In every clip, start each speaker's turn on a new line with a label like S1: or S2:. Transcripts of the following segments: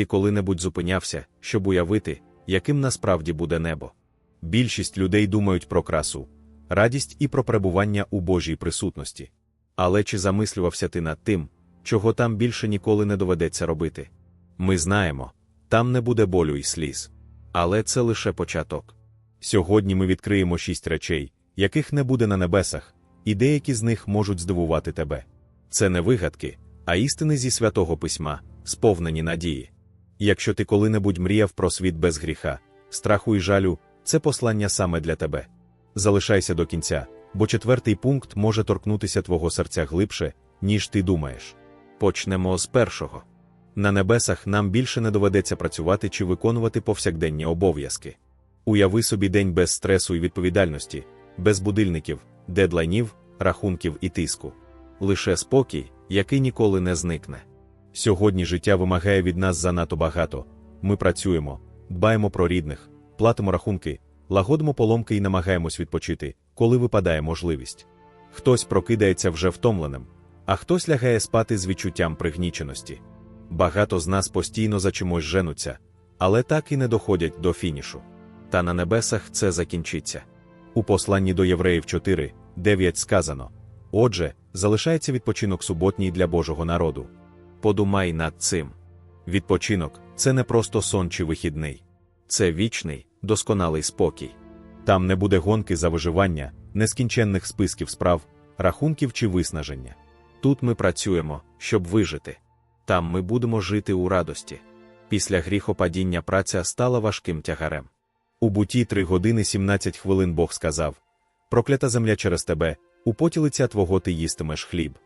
S1: Ти коли-небудь зупинявся, щоб уявити, яким насправді буде небо. Більшість людей думають про красу, радість і про перебування у Божій присутності. Але чи замислювався ти над тим, чого там більше ніколи не доведеться робити? Ми знаємо, там не буде болю і сліз. Але це лише початок. Сьогодні ми відкриємо шість речей, яких не буде на небесах, і деякі з них можуть здивувати тебе. Це не вигадки, а істини зі святого письма, сповнені надії. Якщо ти коли-небудь мріяв про світ без гріха, страху і жалю, це послання саме для тебе. Залишайся до кінця, бо четвертий пункт може торкнутися твого серця глибше, ніж ти думаєш. Почнемо з першого. На небесах нам більше не доведеться працювати чи виконувати повсякденні обов'язки. Уяви собі день без стресу і відповідальності, без будильників, дедлайнів, рахунків і тиску. Лише спокій, який ніколи не зникне. Сьогодні життя вимагає від нас занадто багато. Ми працюємо, дбаємо про рідних, платимо рахунки, лагодимо поломки і намагаємось відпочити, коли випадає можливість. Хтось прокидається вже втомленим, а хтось лягає спати з відчуттям пригніченості. Багато з нас постійно за чимось женуться, але так і не доходять до фінішу. Та на небесах це закінчиться. У посланні до Євреїв 4, 9 сказано: Отже, залишається відпочинок суботній для Божого народу. Подумай над цим. Відпочинок це не просто сон чи вихідний, це вічний, досконалий спокій. Там не буде гонки за виживання, нескінченних списків справ, рахунків чи виснаження. Тут ми працюємо, щоб вижити. Там ми будемо жити у радості. Після гріхопадіння праця стала важким тягарем. У буті 3 години 17 хвилин Бог сказав: Проклята земля через тебе, у поті лиця твого ти їстимеш хліб.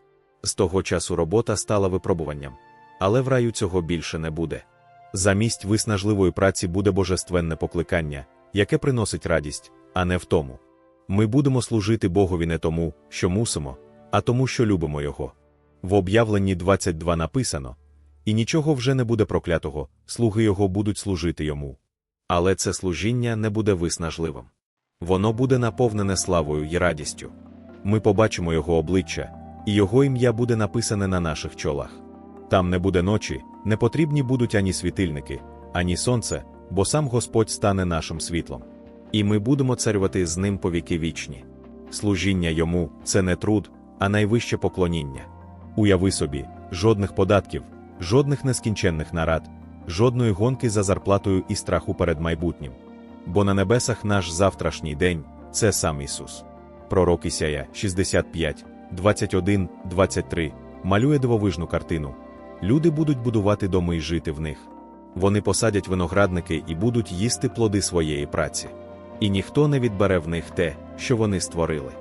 S1: З того часу робота стала випробуванням, але в раю цього більше не буде. Замість виснажливої праці буде божественне покликання, яке приносить радість, а не втому. Ми будемо служити Богові не тому, що мусимо, а тому, що любимо Його. В об'явленні 22 написано: і нічого вже не буде проклятого, слуги Його будуть служити йому. Але це служіння не буде виснажливим. Воно буде наповнене славою і радістю. Ми побачимо Його обличчя, і Його ім'я буде написане на наших чолах. Там не буде ночі, не потрібні будуть ані світильники, ані сонце, бо сам Господь стане нашим світлом. І ми будемо царювати з ним по віки вічні. Служіння йому це не труд, а найвище поклоніння. Уяви собі, жодних податків, жодних нескінченних нарад, жодної гонки за зарплатою і страху перед майбутнім. Бо на небесах наш завтрашній день це сам Ісус. Пророк Ісая 65, 21, 23 малює дивовижну картину. Люди будуть будувати доми і жити в них. Вони посадять виноградники і будуть їсти плоди своєї праці. І ніхто не відбере в них те, що вони створили.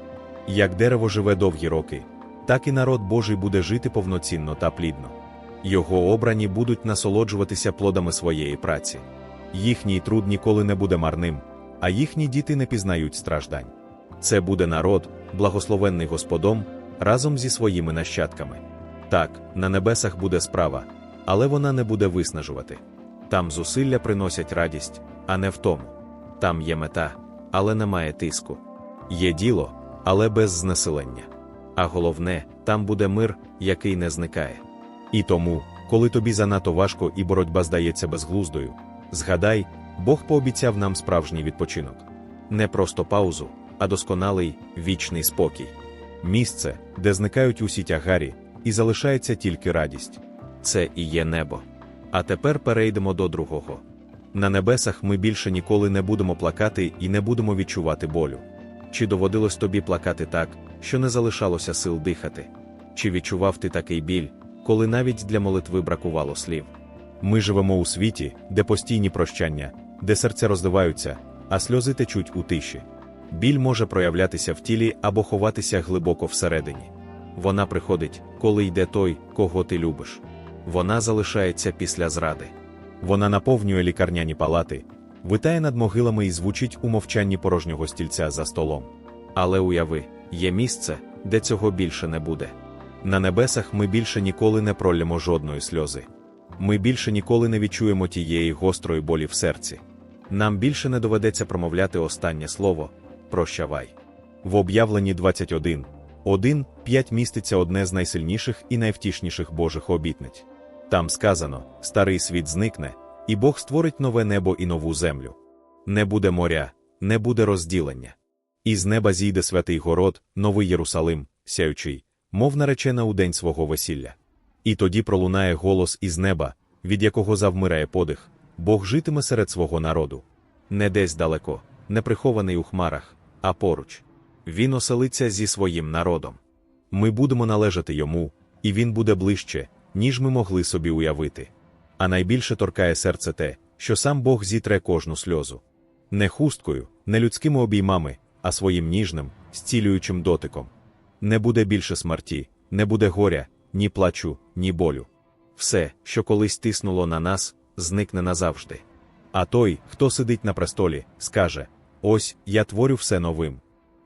S1: Як дерево живе довгі роки, так і народ Божий буде жити повноцінно та плідно. Його обрані будуть насолоджуватися плодами своєї праці. Їхній труд ніколи не буде марним, а їхні діти не пізнають страждань. Це буде народ, благословенний Господом, разом зі своїми нащадками. Так, на небесах буде справа, але вона не буде виснажувати. Там зусилля приносять радість, а не втому. Там є мета, але немає тиску. Є діло, але без знесилення. А головне, там буде мир, який не зникає. І тому, коли тобі занадто важко і боротьба здається безглуздою, згадай, Бог пообіцяв нам справжній відпочинок. Не просто паузу, а досконалий вічний спокій. Місце, де зникають усі тягарі, і залишається тільки радість. Це і є небо. А тепер перейдемо до другого. На небесах ми більше ніколи не будемо плакати і не будемо відчувати болю. Чи доводилось тобі плакати так, що не залишалося сил дихати? Чи відчував ти такий біль, коли навіть для молитви бракувало слів? Ми живемо у світі, де постійні прощання, де серця роздиваються, а сльози течуть у тиші. Біль може проявлятися в тілі або ховатися глибоко всередині. Вона приходить, коли йде той, кого ти любиш. Вона залишається після зради. Вона наповнює лікарняні палати, витає над могилами і звучить у мовчанні порожнього стільця за столом. Але уяви, є місце, де цього більше не буде. На небесах ми більше ніколи не пролємо жодної сльози. Ми більше ніколи не відчуємо тієї гострої болі в серці. Нам більше не доведеться промовляти останнє слово прощавай. В об'явленні 21, 1, 5 міститься одне з найсильніших і найвтішніших Божих обітниць. Там сказано: старий світ зникне, і Бог створить нове небо і нову землю. Не буде моря, не буде розділення. Із неба зійде святий город, новий Єрусалим, сяючий, мов наречена у день свого весілля. І тоді пролунає голос із неба, від якого завмирає подих, Бог житиме серед свого народу. Не десь далеко, не прихований у хмарах, а поруч. Він оселиться зі своїм народом. Ми будемо належати йому, і він буде ближче, ніж ми могли собі уявити. А найбільше торкає серце те, що сам Бог зітре кожну сльозу. Не хусткою, не людськими обіймами, а своїм ніжним, зцілюючим дотиком. Не буде більше смерті, не буде горя, ні плачу, ні болю. Все, що колись тиснуло на нас, зникне назавжди. А той, хто сидить на престолі, скаже: Ось я творю все новим.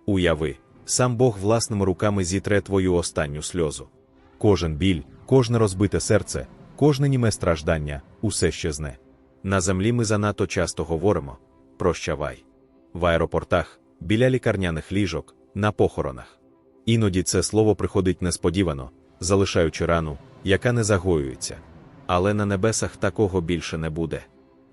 S1: Уяви, сам Бог власними руками зітре твою останню сльозу. Кожен біль, кожне розбите серце, кожне німе страждання, усе щезне. На землі ми занадто часто говоримо прощавай. В аеропортах, біля лікарняних ліжок, на похоронах. Іноді це слово приходить несподівано, залишаючи рану, яка не загоюється. Але на небесах такого більше не буде.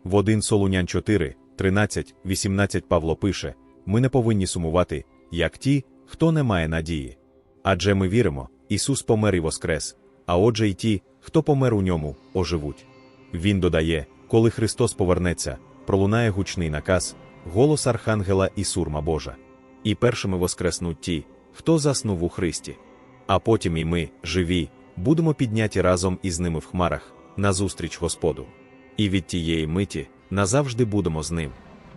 S1: В 1 Солунян 4, 13, 18 Павло пише: ми не повинні сумувати, як ті, хто не має надії. Адже ми віримо, Ісус помер і воскрес, а отже, й ті, хто помер у ньому, оживуть. Він додає, коли Христос повернеться, пролунає гучний наказ, голос Архангела і сурма Божа. І першими воскреснуть ті, хто заснув у Христі. А потім і ми, живі, будемо підняті разом із ними в хмарах, назустріч Господу. І від тієї миті назавжди будемо з ним.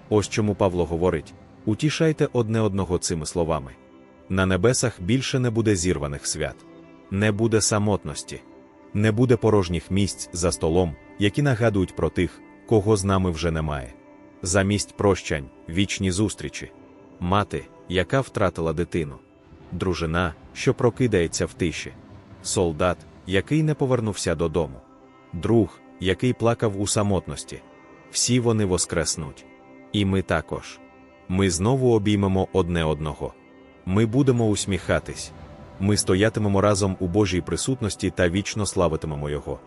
S1: Ось чому Павло говорить: утішайте одне одного цими словами. На небесах більше не буде зірваних свят, не буде самотності, не буде порожніх місць за столом, які нагадують про тих, кого з нами вже немає. Замість прощань, вічні зустрічі, мати, яка втратила дитину, дружина, що прокидається в тиші, солдат, який не повернувся додому, друг, який плакав у самотності. Всі вони воскреснуть. І ми також. Ми знову обіймемо одне одного. Ми будемо усміхатись. Ми стоятимемо разом у Божій присутності та вічно славитимемо Його.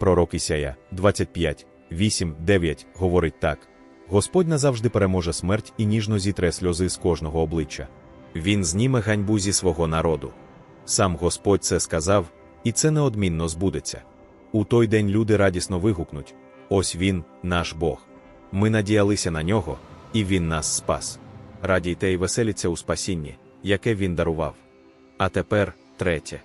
S1: Пророк Ісая 25, 8, 9 говорить так: Господь назавжди переможе смерть і ніжно зітре сльози з кожного обличчя. Він зніме ганьбу зі свого народу. Сам Господь це сказав, і це неодмінно збудеться. У той день люди радісно вигукнуть: Ось він, наш Бог. Ми надіялися на нього, і Він нас спас. Радійте і веселіться у спасінні, яке він дарував. А тепер третє.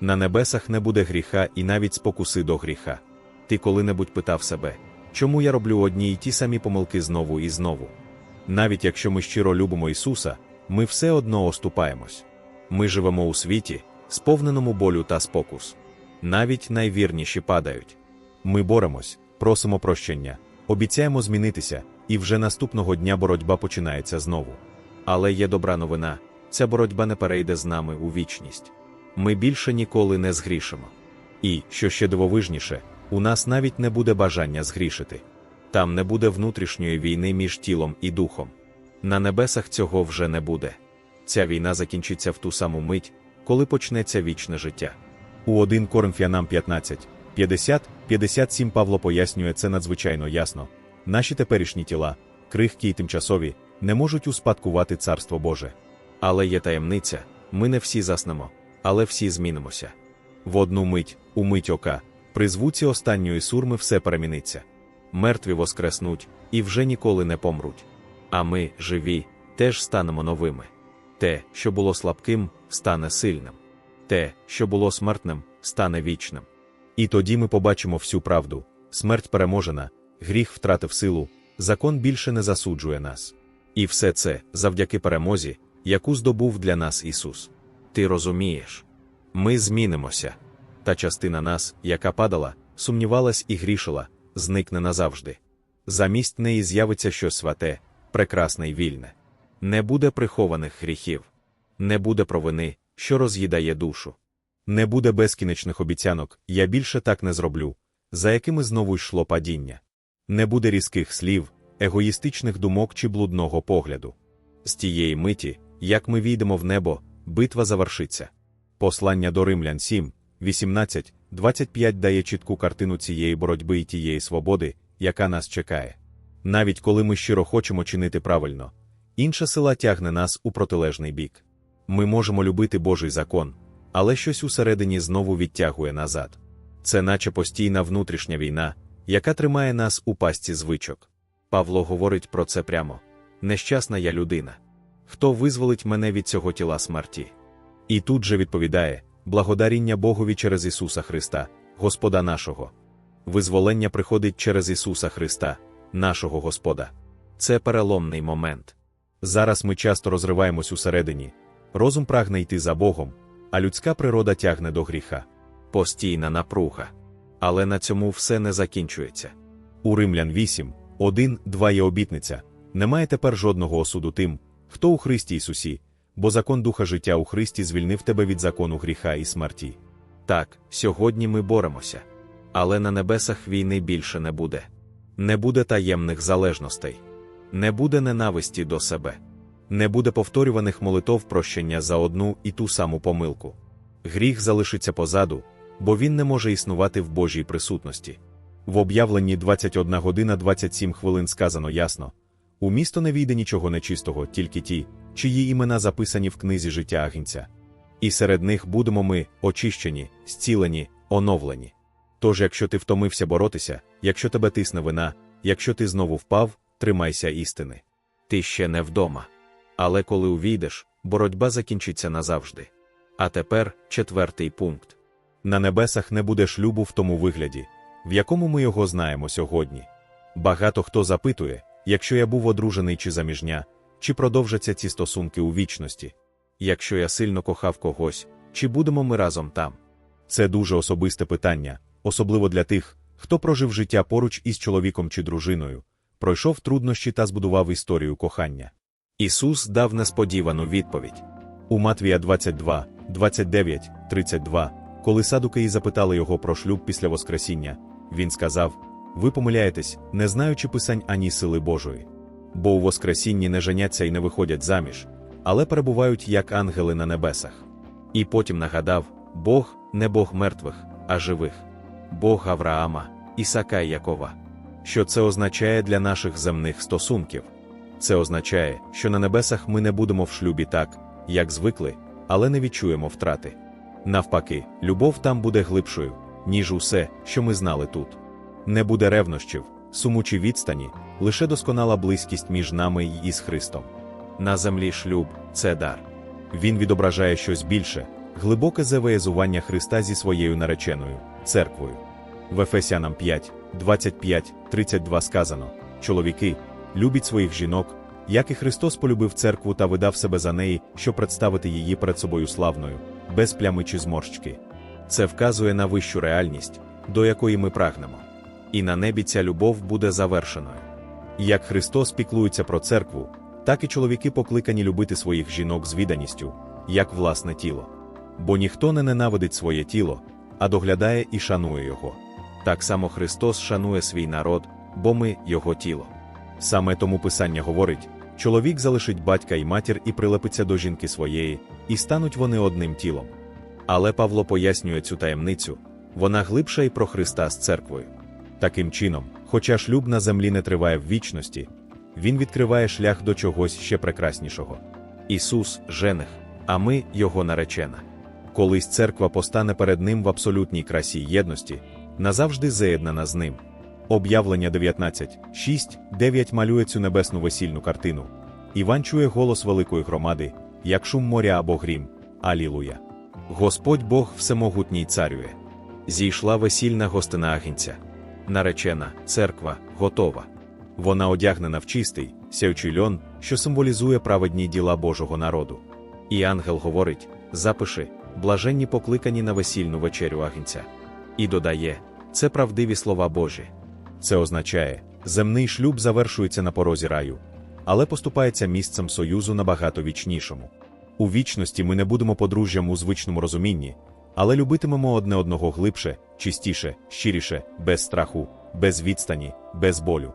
S1: На небесах не буде гріха і навіть спокуси до гріха. Ти коли-небудь питав себе, чому я роблю одні й ті самі помилки знову і знову? Навіть якщо ми щиро любимо Ісуса, ми все одно оступаємось. Ми живемо у світі, сповненому болю та спокус. Навіть найвірніші падають. Ми боремось, просимо прощення, обіцяємо змінитися, і вже наступного дня боротьба починається знову. Але є добра новина ця боротьба не перейде з нами у вічність. Ми більше ніколи не згрішимо. І, що ще дивовижніше, у нас навіть не буде бажання згрішити. Там не буде внутрішньої війни між тілом і духом. На небесах цього вже не буде. Ця війна закінчиться в ту саму мить, коли почнеться вічне життя. У 1 Коринфянам 15, 50, 57 Павло пояснює це надзвичайно ясно. Наші теперішні тіла, крихкі й тимчасові, не можуть успадкувати Царство Боже. Але є таємниця, ми не всі заснемо, але всі змінимося. В одну мить, у мить ока, при звуці останньої сурми все переміниться. Мертві воскреснуть і вже ніколи не помруть. А ми, живі, теж станемо новими. Те, що було слабким, стане сильним. Те, що було смертним, стане вічним. І тоді ми побачимо всю правду: смерть переможена, гріх втратив силу, закон більше не засуджує нас. І все це завдяки перемозі, яку здобув для нас Ісус. Ти розумієш? Ми змінимося. Та частина нас, яка падала, сумнівалась і грішила, зникне назавжди. Замість неї з'явиться щось святе, прекрасне й вільне. Не буде прихованих гріхів, не буде провини, що роз'їдає душу. Не буде безкінечних обіцянок, я більше так не зроблю, за якими знову йшло падіння. Не буде різких слів, егоїстичних думок чи блудного погляду. З тієї миті, як ми війдемо в небо, битва завершиться. Послання до Римлян 7, 18, 25 дає чітку картину цієї боротьби і тієї свободи, яка нас чекає. Навіть коли ми щиро хочемо чинити правильно, інша сила тягне нас у протилежний бік. Ми можемо любити Божий закон, але щось усередині знову відтягує назад. Це наче постійна внутрішня війна, яка тримає нас у пастці звичок. Павло говорить про це прямо: нещасна я людина. Хто визволить мене від цього тіла смерті? І тут же відповідає: благодаріння Богові через Ісуса Христа, Господа нашого. Визволення приходить через Ісуса Христа, нашого Господа. Це переломний момент. Зараз ми часто розриваємось усередині, розум прагне йти за Богом, а людська природа тягне до гріха. Постійна напруга. Але на цьому все не закінчується. У Римлян 8, 1, 2 є обітниця: немає тепер жодного осуду тим, хто у Христі Ісусі, бо закон Духа життя у Христі звільнив тебе від закону гріха і смерті. Так, сьогодні ми боремося. Але на небесах війни більше не буде. Не буде таємних залежностей, не буде ненависті до себе, не буде повторюваних молитов прощення за одну і ту саму помилку. Гріх залишиться позаду, бо він не може існувати в Божій присутності. В об'явленні 21 година 27 хвилин сказано ясно: у місто не війде нічого нечистого, тільки ті, чиї імена записані в книзі життя Агінця. І серед них будемо ми очищені, зцілені, оновлені. Тож, якщо ти втомився боротися, якщо тебе тисне вина, якщо ти знову впав, тримайся істини. Ти ще не вдома. Але коли увійдеш, боротьба закінчиться назавжди. А тепер четвертий пункт. На небесах не буде шлюбу в тому вигляді, в якому ми його знаємо сьогодні. Багато хто запитує, якщо я був одружений чи заміжня, чи продовжаться ці стосунки у вічності. Якщо я сильно кохав когось, чи будемо ми разом там? Це дуже особисте питання, особливо для тих, хто прожив життя поруч із чоловіком чи дружиною, пройшов труднощі та збудував історію кохання. Ісус дав несподівану відповідь. У Матвія 22, 29, 32, коли садукеї запитали його про шлюб після Воскресіння, він сказав: Ви помиляєтесь, не знаючи писань ані сили Божої. Бо у Воскресінні не женяться і не виходять заміж, але перебувають як ангели на небесах. І потім нагадав: Бог не Бог мертвих, а живих, Бог Авраама, Ісака і Якова. Що це означає для наших земних стосунків? Це означає, що на небесах ми не будемо в шлюбі так, як звикли, але не відчуємо втрати. Навпаки, любов там буде глибшою, ніж усе, що ми знали тут. Не буде ревнощів, сумучі відстані, лише досконала близькість між нами і із Христом. На землі шлюб це дар. Він відображає щось більше, глибоке завоєзування Христа зі своєю нареченою церквою. В Ефесянам 5, 25, 32 сказано: Чоловіки, любіть своїх жінок, як і Христос полюбив церкву та видав себе за неї, щоб представити її перед собою славною, без плями чи зморщки. Це вказує на вищу реальність, до якої ми прагнемо. І на небі ця любов буде завершеною. Як Христос піклується про церкву, так і чоловіки покликані любити своїх жінок з відданістю, як власне тіло. Бо ніхто не ненавидить своє тіло, а доглядає і шанує його. Так само Христос шанує свій народ, бо ми Його тіло. Саме тому Писання говорить: чоловік залишить батька і матір і прилепиться до жінки своєї, і стануть вони одним тілом. Але Павло пояснює цю таємницю вона глибша і про Христа з церквою. Таким чином, хоча шлюб на землі не триває в вічності, він відкриває шлях до чогось ще прекраснішого. Ісус жених, а ми Його наречена. Колись церква постане перед Ним в абсолютній красі єдності, назавжди заєднана з ним. Об'явлення 19, 6, 9 малює цю небесну весільну картину. Іван чує голос великої громади, як шум моря або грім. Алілуя. Господь Бог всемогутній царює. Зійшла весільна гостина агінця. Наречена, церква, готова. Вона одягнена в чистий, сяючий льон, що символізує праведні діла Божого народу. І ангел говорить: запиши, блаженні покликані на весільну вечерю агінця. І додає: це правдиві слова Божі. Це означає, земний шлюб завершується на порозі раю, але поступається місцем союзу набагато вічнішому. У вічності ми не будемо подружжям у звичному розумінні, але любитимемо одне одного глибше, чистіше, щиріше, без страху, без відстані, без болю.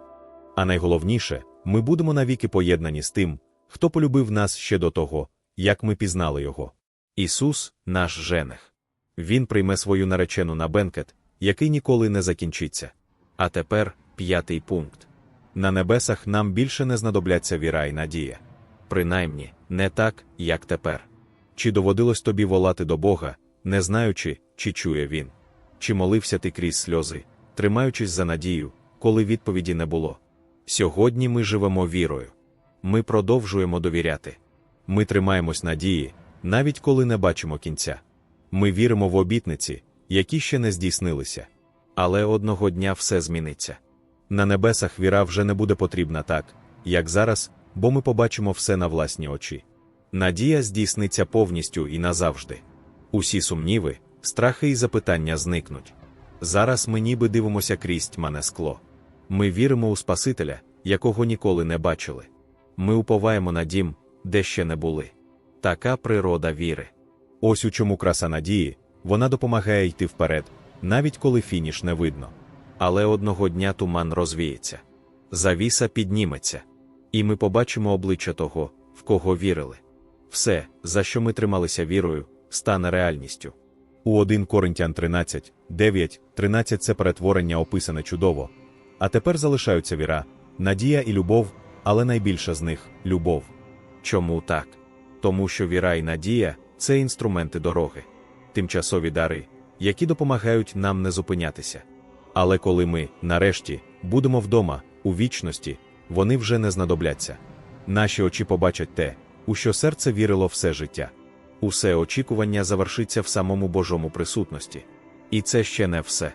S1: А найголовніше, ми будемо навіки поєднані з тим, хто полюбив нас ще до того, як ми пізнали Його. Ісус наш жених. Він прийме свою наречену на бенкет, який ніколи не закінчиться. А тепер п'ятий пункт. На небесах нам більше не знадобляться віра і надія. Принаймні, не так, як тепер. Чи доводилось тобі волати до Бога, не знаючи, чи чує він? Чи молився ти крізь сльози, тримаючись за надію, коли відповіді не було? Сьогодні ми живемо вірою. Ми продовжуємо довіряти. Ми тримаємось надії, навіть коли не бачимо кінця. Ми віримо в обітниці, які ще не здійснилися. Але одного дня все зміниться. На небесах віра вже не буде потрібна так, як зараз, бо ми побачимо все на власні очі. Надія здійсниться повністю і назавжди. Усі сумніви, страхи і запитання зникнуть. Зараз ми ніби дивимося крізь тьмане скло. Ми віримо у Спасителя, якого ніколи не бачили. Ми уповаємо на дім, де ще не були. Така природа віри. Ось у чому краса надії, вона допомагає йти вперед, навіть коли фініш не видно. Але одного дня туман розвіється. Завіса підніметься. І ми побачимо обличчя того, в кого вірили. Все, за що ми трималися вірою, стане реальністю. У 1 Коринтян 13, 9, 13 це перетворення описане чудово. А тепер залишаються віра, надія і любов, але найбільша з них любов. Чому так? Тому що віра і надія це інструменти дороги, тимчасові дари, які допомагають нам не зупинятися. Але коли ми, нарешті, будемо вдома, у вічності, вони вже не знадобляться. Наші очі побачать те, у що серце вірило все життя. Усе очікування завершиться в самому Божому присутності. І це ще не все.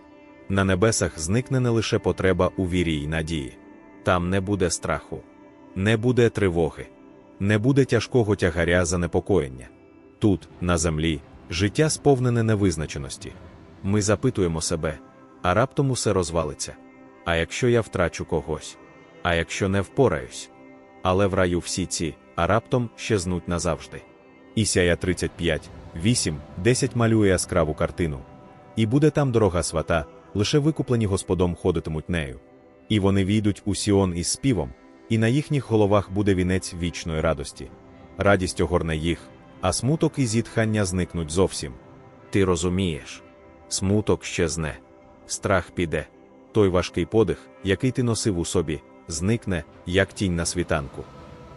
S1: На небесах зникне не лише потреба у вірі й надії. Там не буде страху, не буде тривоги, не буде тяжкого тягаря занепокоєння. Тут, на землі, життя сповнене невизначеності. Ми запитуємо себе, а раптом усе розвалиться. А якщо я втрачу когось? А якщо не впораюсь? Але в раю всі ці, а раптом щезнуть назавжди. Ісяя 35, 8, 10 малює яскраву картину. І буде там дорога свата, лише викуплені Господом ходитимуть нею. І вони війдуть у Сіон із співом, і на їхніх головах буде вінець вічної радості. Радість огорне їх, а смуток і зітхання зникнуть зовсім. Ти розумієш, смуток щезне, страх піде. Той важкий подих, який ти носив у собі, зникне, як тінь на світанку.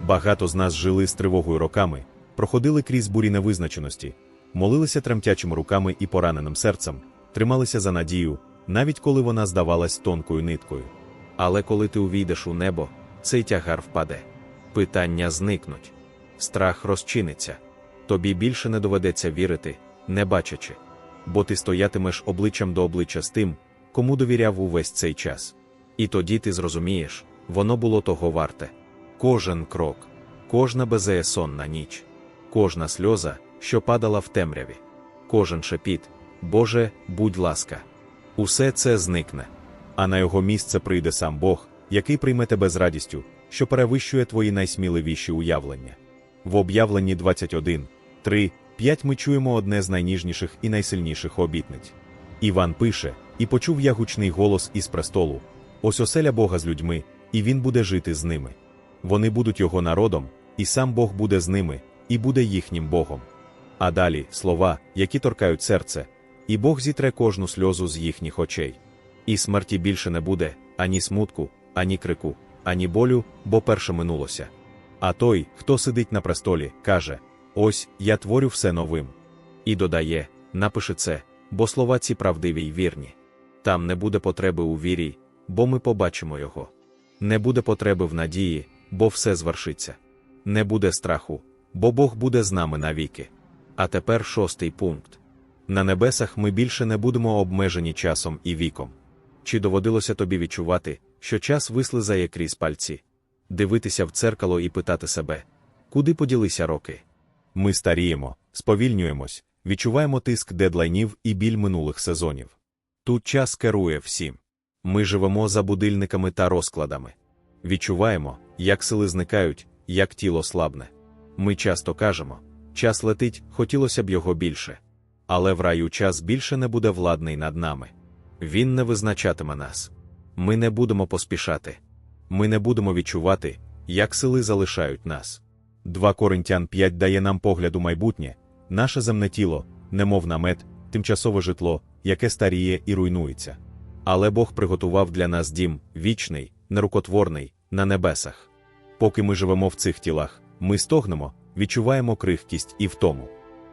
S1: Багато з нас жили з тривогою роками, проходили крізь бурі невизначеності, молилися тремтячими руками і пораненим серцем, трималися за надію, навіть коли вона здавалась тонкою ниткою. Але коли ти увійдеш у небо, цей тягар впаде. Питання зникнуть, страх розчиниться. Тобі більше не доведеться вірити, не бачачи, бо ти стоятимеш обличчям до обличчя з тим, кому довіряв увесь цей час. І тоді ти зрозумієш, воно було того варте. Кожен крок, кожна безеясонна ніч, кожна сльоза, що падала в темряві, кожен шепіт, Боже, будь ласка, усе це зникне, а на його місце прийде сам Бог, який прийме тебе з радістю, що перевищує твої найсміливіші уявлення. В об'явленні 21, 3, 5 ми чуємо одне з найніжніших і найсильніших обітниць. Іван пише: І почув я гучний голос із престолу: Ось оселя Бога з людьми, і він буде жити з ними. Вони будуть його народом, і сам Бог буде з ними, і буде їхнім Богом. А далі слова, які торкають серце, і Бог зітре кожну сльозу з їхніх очей. І смерті більше не буде, ані смутку, ані крику, ані болю, бо перше минулося. А той, хто сидить на престолі, каже: Ось я творю все новим. І додає: напиши це, бо слова ці правдиві й вірні. Там не буде потреби у вірі, бо ми побачимо його. Не буде потреби в надії, бо все звершиться. Не буде страху, бо Бог буде з нами навіки. А тепер шостий пункт. На небесах ми більше не будемо обмежені часом і віком. Чи доводилося тобі відчувати, що час вислизає крізь пальці, дивитися в дзеркало і питати себе, куди поділися роки? Ми старіємо, сповільнюємось, відчуваємо тиск дедлайнів і біль минулих сезонів. Тут час керує всім. Ми живемо за будильниками та розкладами. Відчуваємо, як сили зникають, як тіло слабне. Ми часто кажемо, час летить, хотілося б його більше. Але в раю час більше не буде владний над нами. Він не визначатиме нас. Ми не будемо поспішати. Ми не будемо відчувати, як сили залишають нас. 2 Коринтян 5 дає нам погляд у майбутнє, наше земне тіло, немов намет, тимчасове житло, яке старіє і руйнується. Але Бог приготував для нас дім вічний, нерукотворний, на небесах. Поки ми живемо в цих тілах, ми стогнемо, відчуваємо крихкість і втому.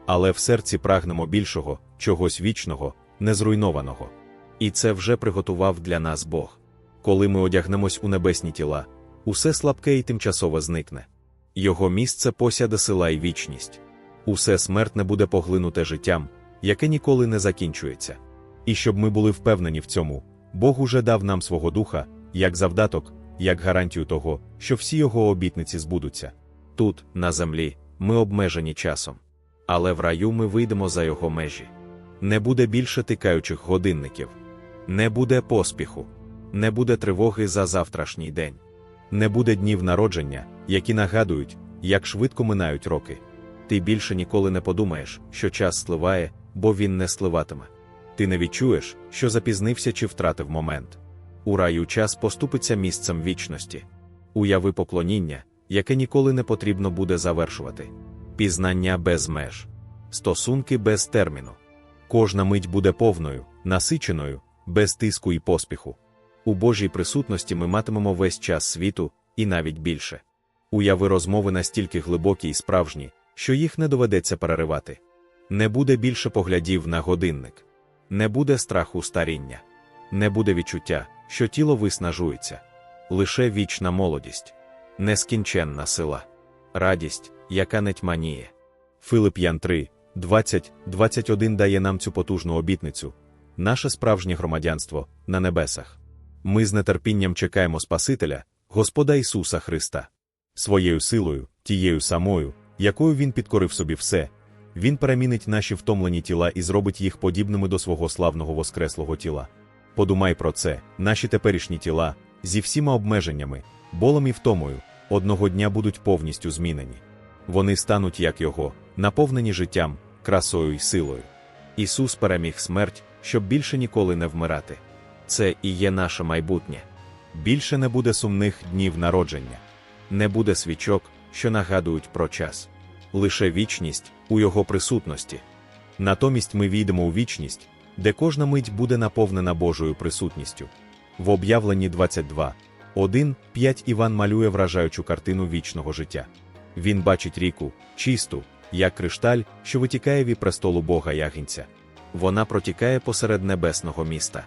S1: Але в серці прагнемо більшого, чогось вічного, незруйнованого. І це вже приготував для нас Бог. Коли ми одягнемось у небесні тіла, усе слабке і тимчасово зникне. Його місце посяде сила і вічність. Усе смертне буде поглинуте життям, яке ніколи не закінчується. І щоб ми були впевнені в цьому, Бог уже дав нам свого духа, як завдаток, як гарантію того, що всі його обітниці збудуться. Тут, на землі, ми обмежені часом. Але в раю ми вийдемо за його межі. Не буде більше тикаючих годинників, не буде поспіху, не буде тривоги за завтрашній день, не буде днів народження, які нагадують, як швидко минають роки. Ти більше ніколи не подумаєш, що час спливає, бо він не спливатиме. Ти не відчуєш, що запізнився чи втратив момент. У раю час поступиться місцем вічності. Уяви поклоніння, яке ніколи не потрібно буде завершувати. Пізнання без меж, стосунки без терміну. Кожна мить буде повною, насиченою, без тиску і поспіху. У Божій присутності ми матимемо весь час світу і навіть більше. Уяви розмови настільки глибокі і справжні, що їх не доведеться переривати. Не буде більше поглядів на годинник, не буде страху старіння, не буде відчуття, що тіло виснажується, лише вічна молодість, нескінченна сила, радість, яка не тьманіє. Филип Ян 3, 20, 21 дає нам цю потужну обітницю, наше справжнє громадянство на небесах. Ми з нетерпінням чекаємо Спасителя, Господа Ісуса Христа. Своєю силою, тією самою, якою Він підкорив собі все, Він перемінить наші втомлені тіла і зробить їх подібними до свого славного воскреслого тіла. Подумай про це, наші теперішні тіла, зі всіма обмеженнями, болом і втомою, одного дня будуть повністю змінені. Вони стануть як Його, наповнені життям, красою і силою. Ісус переміг смерть, щоб більше ніколи не вмирати. Це і є наше майбутнє. Більше не буде сумних днів народження, не буде свічок, що нагадують про час, лише вічність у Його присутності. Натомість ми війдемо у вічність, де кожна мить буде наповнена Божою присутністю. В об'явленні 22, 1, 5 Іван малює вражаючу картину вічного життя. Він бачить ріку, чисту, як кришталь, що витікає від престолу Бога Ягінця. Вона протікає посеред небесного міста.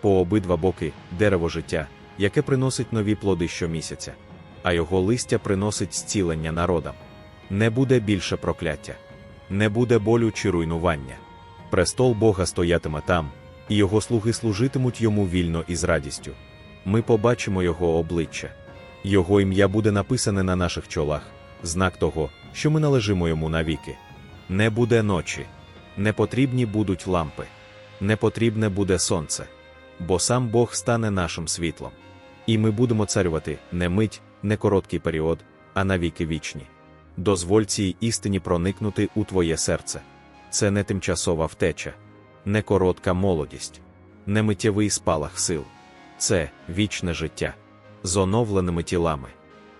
S1: По обидва боки дерево життя, яке приносить нові плоди щомісяця, а його листя приносить зцілення народам. Не буде більше прокляття, не буде болю чи руйнування. Престол Бога стоятиме там, і його слуги служитимуть йому вільно і з радістю. Ми побачимо його обличчя. Його ім'я буде написане на наших чолах, знак того, що ми належимо йому навіки. Не буде ночі, не потрібні будуть лампи, не потрібне буде сонце, бо сам Бог стане нашим світлом. І ми будемо царювати не мить, не короткий період, а навіки вічні. Дозволь цій істині проникнути у твоє серце. Це не тимчасова втеча, не коротка молодість, не миттєвий спалах сил. Це вічне життя з оновленими тілами,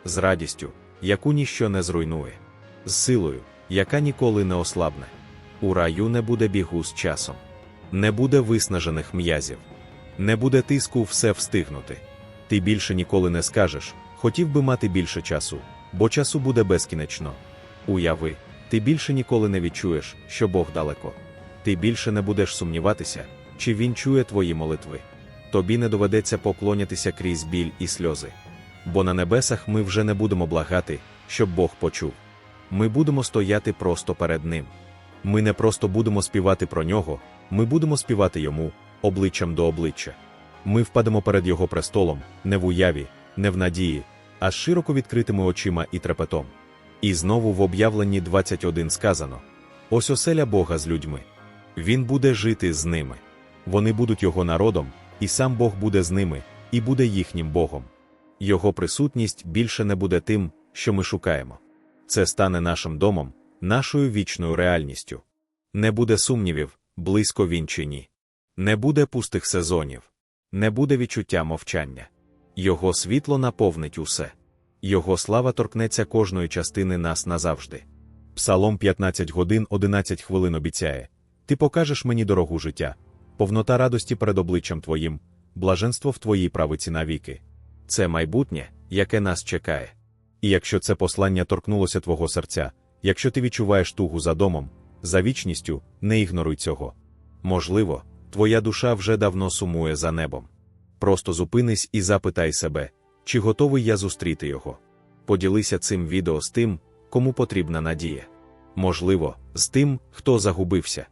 S1: з радістю, яку ніщо не зруйнує, з силою, яка ніколи не ослабне. У раю не буде бігу з часом, не буде виснажених м'язів, не буде тиску все встигнути. Ти більше ніколи не скажеш, хотів би мати більше часу, бо часу буде безкінечно. Уяви, ти більше ніколи не відчуєш, що Бог далеко. Ти більше не будеш сумніватися, чи Він чує твої молитви. Тобі не доведеться поклонятися крізь біль і сльози. Бо на небесах ми вже не будемо благати, щоб Бог почув. Ми будемо стояти просто перед Ним. Ми не просто будемо співати про нього, ми будемо співати йому, обличчям до обличчя. Ми впадемо перед Його престолом, не в уяві, не в надії, а з широко відкритими очима і трепетом. І знову в об'явленні 21 сказано: ось оселя Бога з людьми. Він буде жити з ними. Вони будуть його народом, і сам Бог буде з ними, і буде їхнім Богом. Його присутність більше не буде тим, що ми шукаємо. Це стане нашим домом, нашою вічною реальністю. Не буде сумнівів, близько він чи ні. Не буде пустих сезонів, не буде відчуття мовчання. Його світло наповнить усе. Його слава торкнеться кожної частини нас назавжди. Псалом 15 годин 11 хвилин обіцяє Ти покажеш мені дорогу життя, повнота радості перед обличчям Твоїм, блаженство в Твоїй правиці навіки. Це майбутнє, яке нас чекає. І якщо це послання торкнулося Твого серця, якщо ти відчуваєш тугу за домом, за вічністю, не ігноруй цього. Можливо, твоя душа вже давно сумує за небом. Просто зупинись і запитай себе, чи готовий я зустріти його. Поділися цим відео з тим, кому потрібна надія. Можливо, з тим, хто загубився.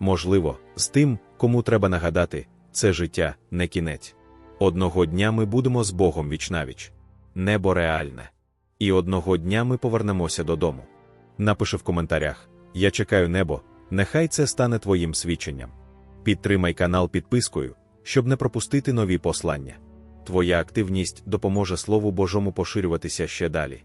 S1: Можливо, з тим, кому треба нагадати, це життя не кінець. Одного дня ми будемо з Богом вічнавіч. Небо реальне. І одного дня ми повернемося додому. Напиши в коментарях: Я чекаю небо, нехай це стане твоїм свідченням. Підтримай канал підпискою, щоб не пропустити нові послання. Твоя активність допоможе Слову Божому поширюватися ще далі.